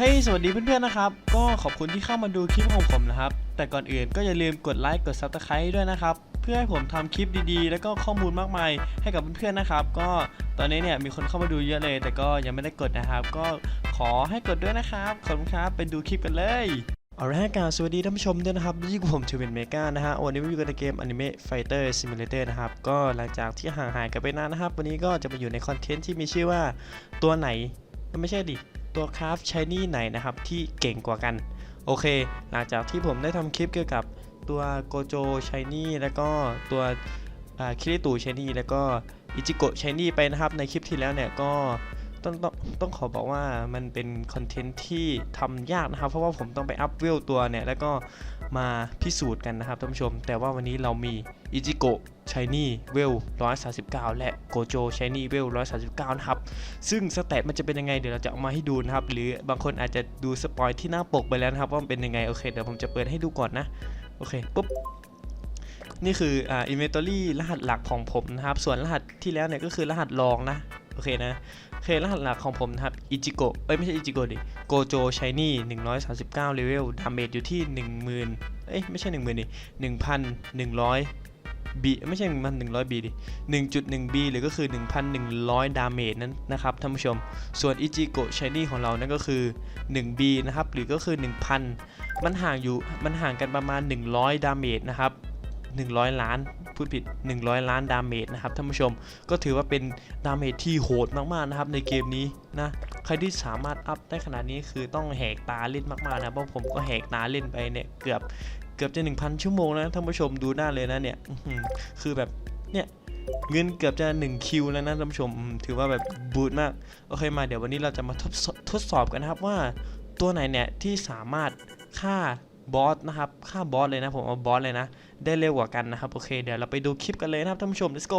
เฮ้ย สวัสดีเพื่อนๆ นะครับ ก็ขอบคุณที่เข้ามาดูคลิปของผมนะครับ แต่ก่อนอื่นก็อย่าลืมกดไลค์ กด Subscribe ด้วยนะครับ เพื่อให้ผมทำคลิปดีๆ แล้วก็ข้อมูลมากมายให้กับเพื่อนๆ นะครับ ก็ตอนนี้เนี่ยมีคนเข้ามาดูเยอะเลย แต่ก็ยังไม่ได้กดนะครับ ก็ขอให้กดด้วยนะครับ ขอบคุณครับไปดูคลิปกันเลยเอาละครับกาสวัสดีท่านผู้ชมด้วยนะครับยี่ผมทูเวนเมกานะฮะ วันนี้มาอยู่กันในเกม Anime Fighter Simulator นะครับ ก็หลังจากที่ห่างหายกันไปนานนะครับ วันนี้ก็จะมาอยู่ในคอนเทนต์ที่มีชื่อว่าตัวไหน ไม่ใช่ดิ ตัวคราฟชายนี่ไหนนะครับที่เก่งกว่ากัน โอเค หลังจากที่ผมได้ทำคลิปเกี่ยวกับตัวโกโจชายนี่แล้วก็ตัวคิริตูชายนี่แล้วก็อิจิโกะชายนี่ไปนะครับในคลิปที่แล้วเนี่ยก็ ต้องต้องต้องขอบอกว่ามันเป็นคอนเทนต์ที่ทำยากนะครับ เพราะว่าผมต้องไปอัพเวลตัวเนี่ย แล้วก็มาพิสูจน์กันนะครับท่านผู้ชม แต่ว่าวันนี้เรามีอิจิโกะชายนี่เวล139 และโกโจชายนี่เวล139 นะครับ ซึ่งสเตตมันจะเป็นยังไง เดี๋ยวเราจะเอามาให้ดูนะครับ หรือบางคนอาจจะดูสปอยที่หน้าปกไปแล้วนะครับ ว่ามันเป็นยังไง โอเค เดี๋ยวผมจะเปิดให้ดูก่อนนะ โอเค ปุ๊บนี่คืออ่า inventory รหัสหลักของผมนะครับ ส่วนรหัสที่แล้วเนี่ยก็คือรหัสรองนะ โอเคนะ เครหัสหลักของผมนะครับ อิจิโกะเอ้ยไม่ใช่อิจิโกะดิ โกโจชายนี่139 เลเวล ดาเมจอยู่ที่ 10,000 เอ้ยไม่ใช่ 10,000ดิ1,100บีไม่ใช่มัน100บีดิ 1.1 B หรือก็คือ 1,100 ดาเมจนั้นนะครับท่านผู้ชม ส่วนอิจิโกะชายนี่ของเรานั่นก็คือ 1B นะครับ หรือก็คือ 1,000 มันห่างอยู่ มันห่างกันประมาณ 100 ดาเมจนะครับ 100 ล้านพูดผิด 100 ล้านดาเมจนะครับท่านผู้ชมก็ถือว่าเป็นดาเมจที่โหดมากๆนะครับในเกมนี้นะใครที่สามารถอัพได้ขนาดนี้คือต้องแหกตาเล่นมากๆนะเพราะผมก็แหกตาเล่นไปเนี่ยเกือบเกือบจะ 1,000 ชั่วโมงแล้วนะท่านผู้ชมดูหน้าเลยนะเนี่ยคือแบบเนี่ยเงินเกือบจะ 1 คิวแล้วนะท่านผู้ชมถือว่าแบบบูดมากโอเคมาเดี๋ยววันนี้เราจะมาทดทดสอบกันนะครับว่าตัวไหนเนี่ยที่สามารถฆ่าบอสนะครับฆ่าบอสเลยนะผมเอาบอสเลยนะ ได้เร็วกว่ากันนะครับ โอเค เดี๋ยวเราไปดูคลิปกันเลยนะครับท่านผู้ชม let's go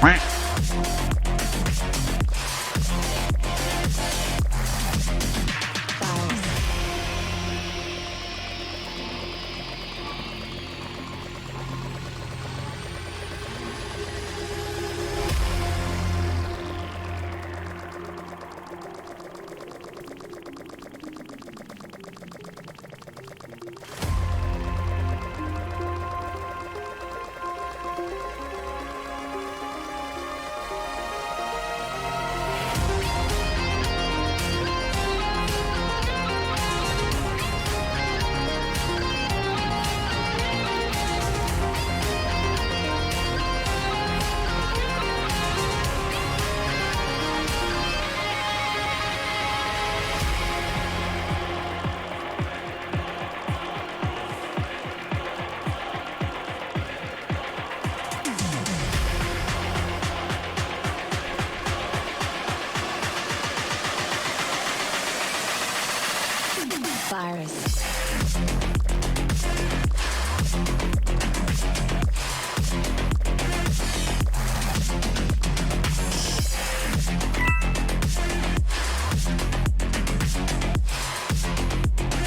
Virus. Virus.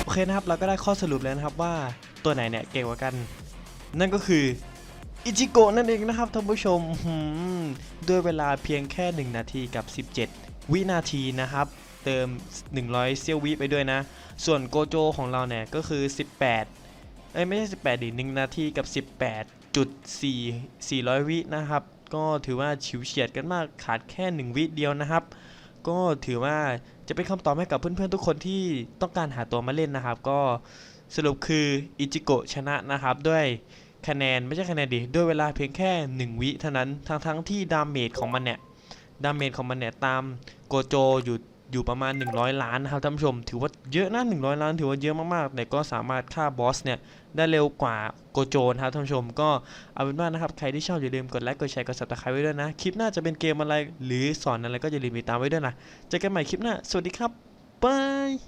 โอเคนะครับ เราก็ได้ข้อสรุปแล้วนะครับว่าตัวไหนเนี่ยเก่งกว่ากัน นั่นก็คืออิจิโกะนั่นเองนะครับท่านผู้ชมมด้วยเวลาเพียงแค่ 1 นาทีกับ 17 วินาทีนะครับ เติม 100 เซียววิไปด้วยนะ ส่วนโกโจของเราเนี่ยก็คือ 18 เอ้ยไม่ใช่ 18ดิ1นาทีกับ 18.4 400 วินะครับ ก็ถือว่าฉิวเฉียดกันมากขาดแค่ 1 วิเดียวนะครับ ก็ถือว่าจะเป็นคำตอบให้กับเพื่อนๆทุกคนที่ต้องการหาตัวมาเล่นนะครับ ก็สรุปคืออิจิโกะชนะนะครับด้วยคะแนนไม่ใช่คะแนนดิด้วยเวลาเพียงแค่ 1 วิเท่านั้นทั้งๆที่ดาเมจของมันเนี่ยดาเมจของมันเนี่ยตามโกโจอยู่ อยู่ประมาณ 100 ล้านนะครับท่านผู้ชม ถือว่าเยอะนะ100 ล้าน ถือว่าเยอะมากๆ แต่ก็สามารถฆ่าบอสเนี่ยได้เร็วกว่าโกโจนะครับท่านผู้ชม ก็เอาเป็นว่านะครับใครที่ชอบอย่าลืมกดไลค์กดแชร์กดซับสไครต์ไว้ด้วยนะ คลิปหน้าจะเป็นเกมอะไรหรือสอนอะไรก็อย่าลืมติดตามไว้ด้วยนะเจอกันใหม่คลิปหน้า สวัสดีครับบาย